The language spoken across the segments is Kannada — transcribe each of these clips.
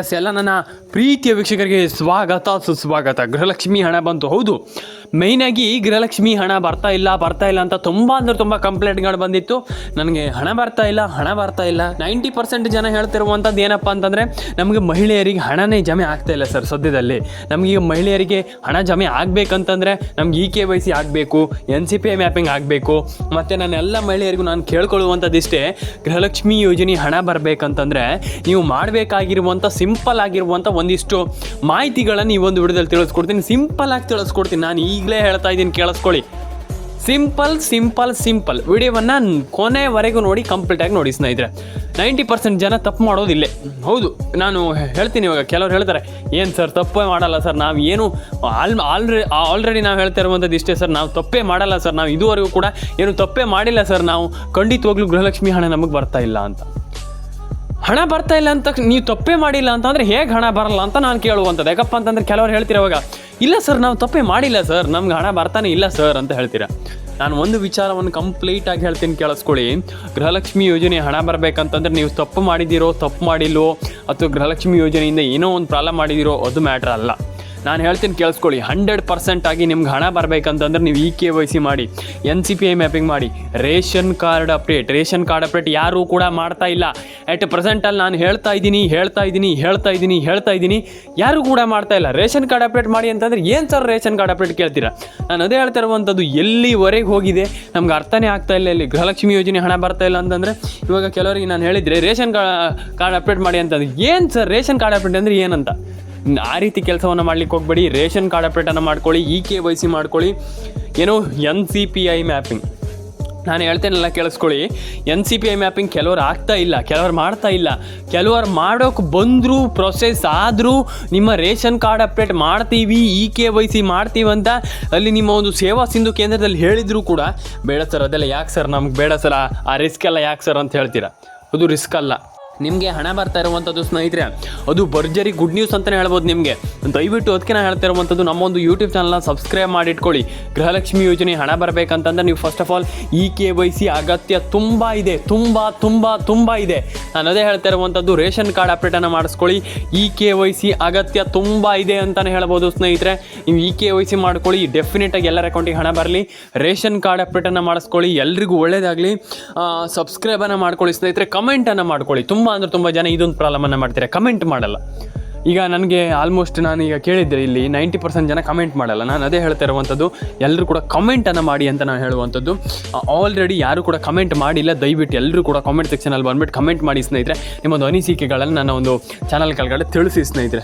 ಎಸ್ ಎಲ್ಲ ನನ್ನ ಪ್ರೀತಿಯ ವೀಕ್ಷಕರಿಗೆ ಸ್ವಾಗತ, ಸುಸ್ವಾಗತ. ಗೃಹಲಕ್ಷ್ಮಿ ಹಣ ಬಂತು, ಹೌದು. ಮೇಯ್ನಾಗಿ ಗೃಹಲಕ್ಷ್ಮಿ ಹಣ ಬರ್ತಾ ಇಲ್ಲ ಬರ್ತಾ ಇಲ್ಲ ಅಂತ ತುಂಬ ಅಂದ್ರೆ ತುಂಬ ಕಂಪ್ಲೇಂಟ್ಗಳು ಬಂದಿತ್ತು. ನನಗೆ ಹಣ ಬರ್ತಾ ಇಲ್ಲ, ಹಣ ಬರ್ತಾ ಇಲ್ಲ. ನೈಂಟಿ ಪರ್ಸೆಂಟ್ ಜನ ಹೇಳ್ತಿರುವಂಥದ್ದು ಏನಪ್ಪ ಅಂತಂದರೆ, ನಮಗೆ ಮಹಿಳೆಯರಿಗೆ ಹಣನೇ ಜಮೆ ಆಗ್ತಾ ಇಲ್ಲ ಸರ್ ಸದ್ಯದಲ್ಲಿ. ನಮಗೆ ಮಹಿಳೆಯರಿಗೆ ಹಣ ಜಮೆ ಆಗಬೇಕಂತಂದರೆ, ನಮ್ಗೆ ಇ ಕೆ ವೈ ಸಿ ಆಗಬೇಕು, N C P I mapping ಆಗಬೇಕು. ಮತ್ತು ನಾನು ಎಲ್ಲ ಮಹಿಳೆಯರಿಗೂ ನಾನು ಕೇಳ್ಕೊಳ್ಳುವಂಥದ್ದಿಷ್ಟೇ ಗೃಹಲಕ್ಷ್ಮಿ ಯೋಜನೆ ಹಣ ಬರಬೇಕಂತಂದರೆ, ನೀವು ಮಾಡಬೇಕಾಗಿರುವಂಥ ಸಿಂಪಲ್ ಆಗಿರುವಂಥ ಒಂದಿಷ್ಟು ಮಾಹಿತಿಗಳನ್ನು ಈ ಒಂದು ವಿಡಿಯೋದಲ್ಲಿ ತಿಳಿಸ್ಕೊಡ್ತೀನಿ. ಸಿಂಪಲ್ ಆಗಿ ತಿಳಿಸ್ಕೊಡ್ತೀನಿ. ನಾನು ಈಗಲೇ ಹೇಳ್ತಾ ಇದ್ದೀನಿ, ಕೇಳಿಸ್ಕೊಳ್ಳಿ. Simple simple simple. ವಿಡಿಯೋವನ್ನು ಕೊನೆವರೆಗೂ ನೋಡಿ ಕಂಪ್ಲೀಟಾಗಿ ನೋಡಿ ಸ್ನೇಹಿತರೆ. ನೈಂಟಿ ಪರ್ಸೆಂಟ್ ಜನ ತಪ್ಪು ಮಾಡೋದಿಲ್ಲ ಹೌದು, ನಾನು ಹೇಳ್ತೀನಿ ಇವಾಗ, ಕೆಲವ್ರು ಹೇಳ್ತಾರೆ, ಏನು ಸರ್, ತಪ್ಪೇ ಮಾಡಲ್ಲ ಸರ್, ನಾವು ಏನು ಆಲ್, ಆಲ್ರೆ, ಆಲ್ರೆಡಿ ನಾವು ಹೇಳ್ತಾ ಇರುವಂಥದ್ದು ಇಷ್ಟೇ ಸರ್, ನಾವು ತಪ್ಪೇ ಮಾಡಲ್ಲ ಸರ್, ನಾವು ಇದುವರೆಗೂ ಕೂಡ ಏನು ತಪ್ಪೇ ಮಾಡಿಲ್ಲ ಸರ್, ನಾವು ಖಂಡಿತವಾಗ್ಲೂ ಗೃಹಲಕ್ಷ್ಮಿ ಹಣ ನಮಗೆ ಬರ್ತಾ ಇಲ್ಲ ಅಂತ. ಹಣ ಬರ್ತಾ ಇಲ್ಲ ಅಂತ ನೀವು ತಪ್ಪೇ ಮಾಡಿಲ್ಲ ಅಂತಂದರೆ ಹೇಗೆ ಹಣ ಬರಲ್ಲ ಅಂತ ನಾನು ಕೇಳುವಂಥದ್ದು. ಯಾಕಪ್ಪ ಅಂತಂದ್ರೆ ಕೆಲವ್ರು ಹೇಳ್ತಿರೋವಾಗ ಇಲ್ಲ ಸರ್, ನಾವು ತಪ್ಪೇ ಮಾಡಿಲ್ಲ ಸರ್, ನಮ್ಗೆ ಹಣ ಬರ್ತಾನೆ ಇಲ್ಲ ಸರ್ ಅಂತ ಹೇಳ್ತೀರಾ. ನಾನು ಒಂದು ವಿಚಾರವನ್ನು ಕಂಪ್ಲೀಟಾಗಿ ಹೇಳ್ತೀನಿ ಕೇಳಿಸ್ಕೊಳ್ಳಿ. ಗೃಹಲಕ್ಷ್ಮಿ ಯೋಜನೆ ಹಣ ಬರಬೇಕಂತಂದ್ರೆ ನೀವು ತಪ್ಪು ಮಾಡಿದ್ದೀರೋ, ತಪ್ಪು ಮಾಡಿಲ್ಲೋ, ಅಥವಾ ಗೃಹಲಕ್ಷ್ಮಿ ಯೋಜನೆಯಿಂದ ಏನೋ ಒಂದು ಪ್ರಾಬ್ಲಮ್ ಮಾಡಿದಿರೋ ಅದು ಮ್ಯಾಟ್ರ್ ಅಲ್ಲ. ನಾನು ಹೇಳ್ತೀನಿ ಕೇಳಿಸ್ಕೊಳ್ಳಿ ಹಂಡ್ರೆಡ್ ಪರ್ಸೆಂಟ್ ಆಗಿ ನಿಮ್ಗೆ ಹಣ ಬರಬೇಕಂತಂದ್ರೆ ನೀವು ಇ ಕೆ ವೈ ಸಿ ಮಾಡಿ N C P I mapping ಮಾಡಿ, ration card update ration card update ಯಾರೂ ಕೂಡ ಮಾಡ್ತಾ ಇಲ್ಲ. ಎಟ್ ಪ್ರೆಸೆಂಟಲ್ಲಿ ನಾನು ಹೇಳ್ತಾ ಇದ್ದೀನಿ ಹೇಳ್ತಾ ಇದ್ದೀನಿ ಹೇಳ್ತಾ ಇದ್ದೀನಿ ಹೇಳ್ತಾ ಇದ್ದೀನಿ, ಯಾರೂ ಕೂಡ ಮಾಡ್ತಾ ಇಲ್ಲ. ರೇಷನ್ ಕಾರ್ಡ್ ಅಪ್ಡೇಟ್ ಮಾಡಿ ಅಂತಂದ್ರೆ ಏನು ಸರ್ ರೇಷನ್ ಕಾರ್ಡ್ ಅಪ್ಡೇಟ್ ಕೇಳ್ತೀರಾ? ನಾನು ಅದೇ ಹೇಳ್ತಾ ಇರುವಂಥದ್ದು ಎಲ್ಲಿವರೆಗೆ ಹೋಗಿದೆ, ನಮ್ಗೆ ಅರ್ಥನೇ ಆಗ್ತಾ ಇಲ್ಲ ಇಲ್ಲಿ. ಗೃಹಲಕ್ಷ್ಮಿ ಯೋಜನೆ ಹಣ ಬರ್ತಾ ಇಲ್ಲ ಅಂತಂದರೆ, ಇವಾಗ ಕೆಲವರಿಗೆ ನಾನು ಹೇಳಿದರೆ ರೇಷನ್ ಕಾರ್ಡ್ ಅಪ್ಡೇಟ್ ಮಾಡಿ ಅಂತಂದ್ರೆ ಏನು ಸರ್ ರೇಷನ್ ಕಾರ್ಡ್ ಅಪ್ಡೇಟ್ ಅಂದರೆ ಏನಂತ? ಆ ರೀತಿ ಕೆಲಸವನ್ನು ಮಾಡ್ಲಿಕ್ಕೆ ಹೋಗಬೇಡಿ. ರೇಷನ್ ಕಾರ್ಡ್ ಅಪ್ಡೇಟನ್ನು ಮಾಡ್ಕೊಳ್ಳಿ ಇ ಕೆ ವೈ ಸಿ ಮಾಡ್ಕೊಳ್ಳಿ. ಏನು N C P I mapping ನಾನು ಹೇಳ್ತೇನೆಲ್ಲ ಕೇಳಿಸ್ಕೊಳ್ಳಿ. N C P I mapping ಕೆಲವರು ಆಗ್ತಾ ಇಲ್ಲ, ಕೆಲವರು ಮಾಡ್ತಾ ಇಲ್ಲ. ಕೆಲವರು ಮಾಡೋಕ್ಕೆ ಬಂದರೂ ಪ್ರೊಸೆಸ್ ಆದರೂ ನಿಮ್ಮ ರೇಷನ್ ಕಾರ್ಡ್ ಅಪ್ಡೇಟ್ ಮಾಡ್ತೀವಿ ಇ ಕೆ ವೈ ಸಿ ಮಾಡ್ತೀವಿ ಅಂತ ಅಲ್ಲಿ ನಿಮ್ಮ ಒಂದು ಸೇವಾ ಸಿಂಧು ಕೇಂದ್ರದಲ್ಲಿ ಹೇಳಿದರೂ ಕೂಡ, ಬೇಡ ಸರ್, ಅದೆಲ್ಲ ಯಾಕೆ ಸರ್, ನಮ್ಗೆ ಬೇಡ ಸರ್, ಆ- ರಿಸ್ಕ್ ಎಲ್ಲ ಯಾಕೆ ಸರ್ ಅಂತ ಹೇಳ್ತೀರಾ? ಅದು ರಿಸ್ಕ್ ಅಲ್ಲ. ನಿಮಗೆ ಹಣ ಬರ್ತಾ ಇರುವಂಥದ್ದು ಸ್ನೇಹಿತರೆ, ಅದು ಭರ್ಜರಿ ಗುಡ್ ನ್ಯೂಸ್ ಅಂತಲೇ ಹೇಳ್ಬೋದು ನಿಮಗೆ. ದಯವಿಟ್ಟು ಅದಕ್ಕೆ ನಾನು ಹೇಳ್ತಾ ಇರುವಂಥದ್ದು ನಮ್ಮ ಒಂದು ಯೂಟ್ಯೂಬ್ ಚಾನಲ್ನ ಸಬ್ಸ್ಕ್ರೈಬ್ ಮಾಡಿ ಇಟ್ಕೊಳ್ಳಿ ಗೃಹಲಕ್ಷ್ಮಿ ಯೋಜನೆ ಹಣ ಬರಬೇಕಂತಂದ್ರೆ ನೀವು first of all E K Y C ಅಗತ್ಯ ತುಂಬ ಇದೆ, ತುಂಬ ತುಂಬ ತುಂಬ ಇದೆ. ನಾನು ಅದೇ ಹೇಳ್ತಾ ಇರುವಂಥದ್ದು ರೇಷನ್ ಕಾರ್ಡ್ ಅಪ್ಡೇಟನ್ನು ಮಾಡಿಸ್ಕೊಳ್ಳಿ. ಇ ಕೆ ವೈ ಸಿ ಅಗತ್ಯ ತುಂಬ ಇದೆ ಅಂತಲೇ ಹೇಳ್ಬೋದು ಸ್ನೇಹಿತರೆ. ನೀವು ಇ ಕೆ ವೈ ಸಿ ಮಾಡ್ಕೊಳ್ಳಿ ಡೆಫಿನೆಟಾಗಿ ಎಲ್ಲರ ಅಕೌಂಟಿಗೆ ಹಣ ಬರಲಿ. ರೇಷನ್ ಕಾರ್ಡ್ ಅಪ್ಡೇಟನ್ನು ಮಾಡಿಸ್ಕೊಳ್ಳಿ, ಎಲ್ರಿಗೂ ಒಳ್ಳೇದಾಗಲಿ. ಸಬ್ಸ್ಕ್ರೈಬನ್ನು ಮಾಡ್ಕೊಳ್ಳಿ ಸ್ನೇಹಿತರೆ ಕಮೆಂಟನ್ನು ಮಾಡ್ಕೊಳ್ಳಿ. ತುಂಬ ಅಂದ್ರೆ ತುಂಬ ಜನ ಇದೊಂದು ಪ್ರಾಬ್ಲಮನ್ನು ಮಾಡ್ತಾರೆ? ಕಮೆಂಟ್ ಮಾಡಲ್ಲ. ಈಗ ನನಗೆ ಆಲ್ಮೋಸ್ಟ್ ನಾನು ಈಗ ಕೇಳಿದ್ದೆ, ಇಲ್ಲಿ ನೈಂಟಿ ಪರ್ಸೆಂಟ್ ಜನ ಕಮೆಂಟ್ ಮಾಡಲ್ಲ. ನಾನು ಅದೇ ಹೇಳ್ತಾ ಇರುವಂಥದ್ದು ಎಲ್ಲರೂ ಕೂಡ ಕಮೆಂಟನ್ನು ಮಾಡಿ ಅಂತ ನಾನು ಹೇಳುವಂಥದ್ದು ಆಲ್ರೆಡಿ ಯಾರು ಕೂಡ ಕಮೆಂಟ್ ಮಾಡಿಲ್ಲ. ದಯವಿಟ್ಟು ಎಲ್ಲರೂ ಕೂಡ ಕಾಮೆಂಟ್ ಸೆಕ್ಷನಲ್ಲಿ ಬಂದ್ಬಿಟ್ಟು ಕಮೆಂಟ್ ಮಾಡಿ ಸ್ನೇಹಿತರೆ. ನಿಮ್ಮೊಂದು ಅನಿಸಿಕೆಗಳನ್ನು ನನ್ನ ಒಂದು ಚಾನಲ್ ಕೆಳಗಡೆ ತಿಳಿಸಿ ಸ್ನೇಹಿತರೆ.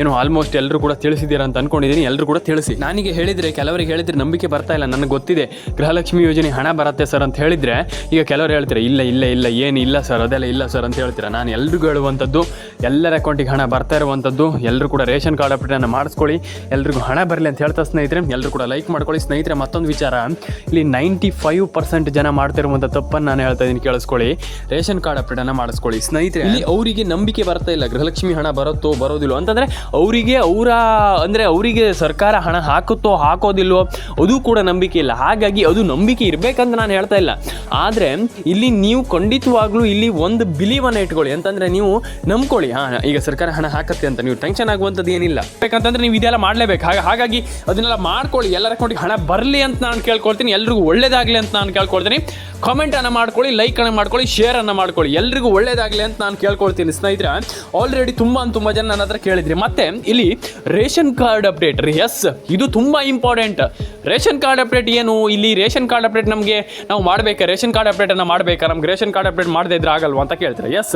ಏನು ಆಲ್ಮೋಸ್ಟ್ ಎಲ್ಲರೂ ಕೂಡ ತಿಳಿಸಿದ್ದೀರಾ ಅಂತ ಅನ್ಕೊಂಡಿದ್ದೀನಿ. ಎಲ್ಲರೂ ಕೂಡ ತಿಳಿಸಿ. ನನಗೆ ಹೇಳಿದರೆ, ಕೆಲವರಿಗೆ ಹೇಳಿದರೆ ನಂಬಿಕೆ ಬರ್ತಾ ಇಲ್ಲ. ನನಗೆ ಗೊತ್ತಿದೆ. ಗೃಹಲಕ್ಷ್ಮಿ ಯೋಜನೆ ಹಣ ಬರುತ್ತೆ ಸರ್ ಅಂತ ಹೇಳಿದರೆ, ಈಗ ಕೆಲವರು ಹೇಳ್ತಾರೆ, ಇಲ್ಲ ಇಲ್ಲ ಇಲ್ಲ ಏನು ಇಲ್ಲ ಸರ್, ಅದೆಲ್ಲ ಇಲ್ಲ ಸರ್ ಅಂತ ಹೇಳ್ತೀರಾ? ನಾನು ಎಲ್ಲರಿಗೂ ಹೇಳುವಂಥದ್ದು ಎಲ್ಲರ ಅಕೌಂಟಿಗೆ ಹಣ ಬರ್ತಾ ಇರುವಂಥದ್ದು ಎಲ್ಲರೂ ಕೂಡ ರೇಷನ್ ಕಾರ್ಡ್ ಅಪ್ಡೇಟನ್ನು ಮಾಡಿಸ್ಕೊಳ್ಳಿ. ಎಲ್ರಿಗೂ ಹಣ ಬರಲಿ ಅಂತ ಹೇಳ್ತಾ ಸ್ನೇಹಿತರೆ ಎಲ್ಲರೂ ಕೂಡ ಲೈಕ್ ಮಾಡ್ಕೊಳ್ಳಿ. ಸ್ನೇಹಿತರೆ, ಮತ್ತೊಂದು ವಿಚಾರ. ಇಲ್ಲಿ ನೈಂಟಿ ಫೈವ್ ಪರ್ಸೆಂಟ್ ಜನ ಮಾಡ್ತಿರುವಂಥ ತಪ್ಪನ್ನು ನಾನು ಹೇಳ್ತಾ ಇದ್ದೀನಿ, ಕೇಳಿಸ್ಕೊಳ್ಳಿ. ರೇಷನ್ ಕಾರ್ಡ್ ಅಪ್ಡೇಟನ್ನು ಮಾಡಿಸ್ಕೊಳ್ಳಿ. ಸ್ನೇಹಿತರೆ, ಇಲ್ಲಿ ಅವರಿಗೆ ನಂಬಿಕೆ ಬರ್ತಾ ಇಲ್ಲ. ಗೃಹಲಕ್ಷ್ಮಿ ಹಣ ಬರುತ್ತೋ ಬರೋದಿಲ್ಲ ಅಂತಂದರೆ ಅವರಿಗೆ ಅವರ, ಅಂದರೆ ಅವರಿಗೆ ಸರ್ಕಾರ ಹಣ ಹಾಕುತ್ತೋ, ಹಾಕೋದಿಲ್ವೋ, ಅದು ಕೂಡ ನಂಬಿಕೆ ಇಲ್ಲ. ಹಾಗಾಗಿ ಅದು ನಂಬಿಕೆ ಇರಬೇಕಂತ ನಾನು ಹೇಳ್ತಾ ಇಲ್ಲ. ಆದರೆ ಇಲ್ಲಿ ನೀವು ಖಂಡಿತವಾಗ್ಲೂ ಇಲ್ಲಿ ಒಂದು ಬಿಲೀವನ್ನು ಇಟ್ಕೊಳ್ಳಿ. ಅಂತಂದರೆ ನೀವು ನಂಬ್ಕೊಳ್ಳಿ. ಹಾಂ, ಈಗ ಸರ್ಕಾರ ಹಣ ಹಾಕತ್ತೆ ಅಂತ ನೀವು ಟೆನ್ಷನ್ ಆಗುವಂಥದ್ದು ಏನಿಲ್ಲ. ಬೇಕಂತಂದ್ರೆ ನೀವು ಇದೆಲ್ಲ ಮಾಡಲೇಬೇಕು. ಹಾಗೆ ಹಾಗಾಗಿ ಅದನ್ನೆಲ್ಲ ಮಾಡ್ಕೊಳ್ಳಿ. ಎಲ್ಲರ ಅಕೌಂಟಿಗೆ ಹಣ ಬರಲಿ ಅಂತ ನಾನು ಕೇಳ್ಕೊಳ್ತೀನಿ. ಎಲ್ರಿಗೂ ಒಳ್ಳೇದಾಗಲಿ ಅಂತ ನಾನು ಕೇಳ್ಕೊಳ್ತೀನಿ. ಕಾಮೆಂಟನ್ನು ಮಾಡ್ಕೊಳ್ಳಿ ಲೈಕನ್ನು ಮಾಡ್ಕೊಳ್ಳಿ ಶೇರನ್ನು ಮಾಡ್ಕೊಳ್ಳಿ. ಎಲ್ರಿಗೂ ಒಳ್ಳೇದಾಗಲಿ ಅಂತ ನಾನು ಕೇಳ್ಕೊಳ್ತೀನಿ. ಸ್ನೇಹಿತರೆ ಆಲ್ರೆಡಿ ತುಂಬ ತುಂಬ ಜನ ನನ್ನ ಹತ್ರ ಕೇಳಿದ್ರಿ. ಮತ್ತೆ ಇಲ್ಲಿ ರೇಷನ್ ಕಾರ್ಡ್ ಅಪ್ಡೇಟ್ ರೀ. ಎಸ್ ಇದು ತುಂಬ ಇಂಪಾರ್ಟೆಂಟ್ ರೇಷನ್ ಕಾರ್ಡ್ ಅಪ್ಡೇಟ್ ಏನು? ಇಲ್ಲಿ ರೇಷನ್ ಕಾರ್ಡ್ ಅಪ್ಡೇಟ್ ನಮಗೆ ನಾವು ಮಾಡಬೇಕಾ? ರೇಷನ್ ಕಾರ್ಡ್ ಅಪ್ಡೇಟನ್ನು ಮಾಡಬೇಕಾ? ನಮ್ಗೆ ರೇಷನ್ ಕಾರ್ಡ್ ಅಪ್ಡೇಟ್ ಮಾಡದೇ ಇದ್ರೆ ಆಗಲ್ವಾ ಅಂತ ಕೇಳ್ತಾರೆ? Yes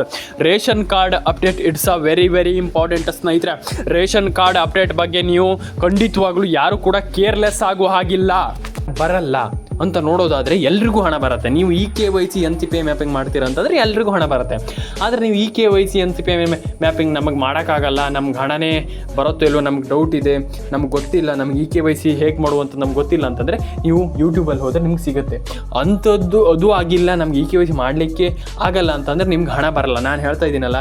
ration card update it's a very very ಸ್ನೇಹಿತರೆ, ರೇಷನ್ ಕಾರ್ಡ್ ಅಪ್ಡೇಟ್ ಬಗ್ಗೆ ನೀವು ಖಂಡಿತವಾಗ್ಲೂ ಯಾರು ಕೂಡ ಕೇರ್ಲೆಸ್ ಆಗೋ ಹಾಗಿಲ್ಲ. ಬರಲ್ಲ ಅಂತ ನೋಡೋದಾದರೆ ಎಲ್ರಿಗೂ ಹಣ ಬರುತ್ತೆ. ನೀವು E K Y C N C P mapping ಮಾಡ್ತೀರಾ ಅಂತಂದರೆ ಎಲ್ರಿಗೂ ಹಣ ಬರುತ್ತೆ. ಆದರೆ ನೀವು E K Y C N C P mapping ನಮಗೆ ಮಾಡೋಕ್ಕಾಗಲ್ಲ, ನಮ್ಗೆ ಹಣನೇ ಬರುತ್ತೋ ಇಲ್ವೋ ನಮ್ಗೆ ಡೌಟ್ ಇದೆ, ನಮ್ಗೆ ಗೊತ್ತಿಲ್ಲ, ನಮ್ಗೆ ಇ ಕೆ ವೈ ಸಿ ಹೇಗೆ ಮಾಡುವಂಥ ನಮ್ಗೆ ಗೊತ್ತಿಲ್ಲ ಅಂತಂದರೆ ನೀವು ಯೂಟ್ಯೂಬಲ್ಲಿ ಹೋದರೆ ನಿಮ್ಗೆ ಸಿಗುತ್ತೆ. ಅಂಥದ್ದು ಅದು ಆಗಿಲ್ಲ, ನಮ್ಗೆ ಇ ಕೆ ವೈ ಸಿ ಮಾಡಲಿಕ್ಕೆ ಆಗಲ್ಲ ಅಂತಂದರೆ ನಿಮ್ಗೆ ಹಣ ಬರಲ್ಲ. ನಾನು ಹೇಳ್ತಾ ಇದ್ದೀನಲ್ಲ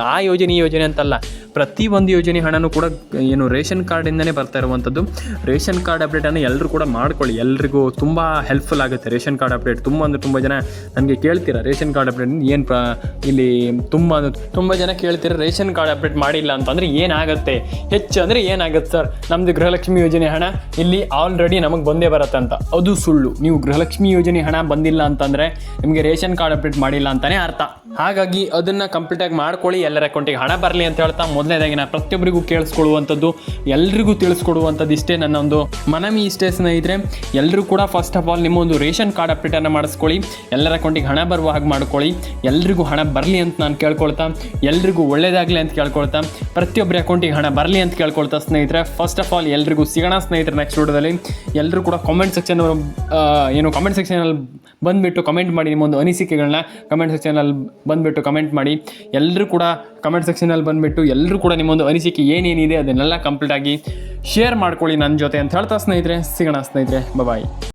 ಆ ಯೋಜನೆ ಈ ಯೋಜನೆ ಅಂತಲ್ಲ. ಪ್ರತಿಯೊಂದು ಯೋಜನೆ ಹಣನೂ ಕೂಡ, ಏನು, ರೇಷನ್ ಕಾರ್ಡಿಂದನೇ ಬರ್ತಾ ಇರುವಂಥದ್ದು. ರೇಷನ್ ಕಾರ್ಡ್ ಅಪ್ಡೇಟನ್ನು ಎಲ್ಲರೂ ಕೂಡ ಮಾಡ್ಕೊಳ್ಳಿ. ಎಲ್ರಿಗೂ ತುಂಬ ಹೆಲ್ಪ್ಫುಲ್ ಆಗುತ್ತೆ ರೇಷನ್ ಕಾರ್ಡ್ ಅಪ್ಡೇಟ್. ತುಂಬ ಅಂದರೆ ತುಂಬ ಜನ ನನಗೆ ಕೇಳ್ತೀರಾ ರೇಷನ್ ಕಾರ್ಡ್ ಅಪ್ಡೇಟ್ ಏನು ಇಲ್ಲಿ ತುಂಬ ತುಂಬ ಜನ ಕೇಳ್ತೀರಾ ರೇಷನ್ ಕಾರ್ಡ್ ಅಪ್ಡೇಟ್ ಮಾಡಿಲ್ಲ ಅಂತಂದರೆ ಏನಾಗುತ್ತೆ? ಹೆಚ್ಚು ಅಂದರೆ ಏನಾಗುತ್ತೆ ಸರ್? ನಮ್ಮದು ಗೃಹಲಕ್ಷ್ಮಿ ಯೋಜನೆ ಹಣ ಇಲ್ಲಿ ಆಲ್ರೆಡಿ ನಮಗೆ ಬಂದೇ ಬರುತ್ತೆ ಅಂತ. ಅದು ಸುಳ್ಳು. ನೀವು ಗೃಹಲಕ್ಷ್ಮಿ ಯೋಜನೆ ಹಣ ಬಂದಿಲ್ಲ ಅಂತಂದರೆ ನಿಮಗೆ ರೇಷನ್ ಕಾರ್ಡ್ ಅಪ್ಡೇಟ್ ಮಾಡಿಲ್ಲ ಅಂತಲೇ ಅರ್ಥ. ಹಾಗಾಗಿ ಅದನ್ನು ಕಂಪ್ಲೀಟಾಗಿ ಮಾಡ್ಕೊಳ್ಳಿ. ಎಲ್ಲರ ಅಕೌಂಟಿಗೆ ಹಣ ಬರಲಿ ಅಂತ ಹೇಳ್ತಾ ಮೊದಲನೇದಾಗಿ ನಾನು ಪ್ರತಿಯೊಬ್ಬರಿಗೂ ಕೇಳಿಸ್ಕೊಳ್ಳುವಂಥದ್ದು ಎಲ್ರಿಗೂ ತಿಳಿಸ್ಕೊಡುವಂಥದ್ದು ಇಷ್ಟೇ ನನ್ನ ಒಂದು ಮನವಿ ಇಷ್ಟೇ ಸ್ನೇಹಿತರೆ. ಎಲ್ಲರೂ ಕೂಡ ಫಸ್ಟ್ ಆಫ್ ಆಲ್ ನಿಮ್ಮ ಒಂದು ರೇಷನ್ ಕಾರ್ಡ್ ಅಪ್ಡೇಟನ್ನು ಮಾಡಿಸ್ಕೊಳ್ಳಿ. ಎಲ್ಲರ ಅಕೌಂಟಿಗೆ ಹಣ ಬರುವ ಹಾಗೆ ಮಾಡ್ಕೊಳ್ಳಿ. ಎಲ್ರಿಗೂ ಹಣ ಬರಲಿ ಅಂತ ನಾನು ಕೇಳ್ಕೊಳ್ತಾ, ಎಲ್ರಿಗೂ ಒಳ್ಳೇದಾಗಲಿ ಅಂತ ಕೇಳ್ಕೊಳ್ತಾ, ಪ್ರತಿಯೊಬ್ಬರ ಅಕೌಂಟಿಗೆ ಹಣ ಬರಲಿ ಅಂತ ಕೇಳ್ಕೊಳ್ತಾ ಸ್ನೇಹಿತರೆ. ಫಸ್ಟ್ ಆಫ್ ಆಲ್ ಎಲ್ರಿಗೂ ಸಿಗೋಣ ಸ್ನೇಹಿತರೆ ನೆಕ್ಸ್ಟ್ ವಿಡಿಯೋದಲ್ಲಿ. ಎಲ್ಲರೂ ಕೂಡ ಕಾಮೆಂಟ್ ಸೆಕ್ಷನ್ ಏನು ಕಾಮೆಂಟ್ ಸೆಕ್ಷನಲ್ಲಿ ಬಂದುಬಿಟ್ಟು ಕಮೆಂಟ್ ಮಾಡಿ ನಿಮ್ಮ ಒಂದು ಅನಿಸಿಕೆಗಳನ್ನ ಕಮೆಂಟ್ ಸೆಕ್ಷನಲ್ಲಿ ಬಂದುಬಿಟ್ಟು ಕಮೆಂಟ್ ಮಾಡಿ. ಎಲ್ಲರೂ ಕೂಡ ಕಮೆಂಟ್ ಸೆಕ್ಷನಲ್ಲಿ ಬಂದುಬಿಟ್ಟು ಎಲ್ಲರೂ ಕೂಡ ನಿಮ್ಮೊಂದು ಅನಿಸಿಕೆ ಏನೇನಿದೆ ಅದನ್ನೆಲ್ಲ ಕಂಪ್ಲೀಟಾಗಿ ಶೇರ್ ಮಾಡ್ಕೊಳ್ಳಿ ನನ್ನ ಜೊತೆ ಅಂತ ಹೇಳ್ತಾ ಸ್ನೇಹಿತರೆ, ಸಿಗೋಣ ಸ್ನೇಹಿತರೆ ಬಾಯ್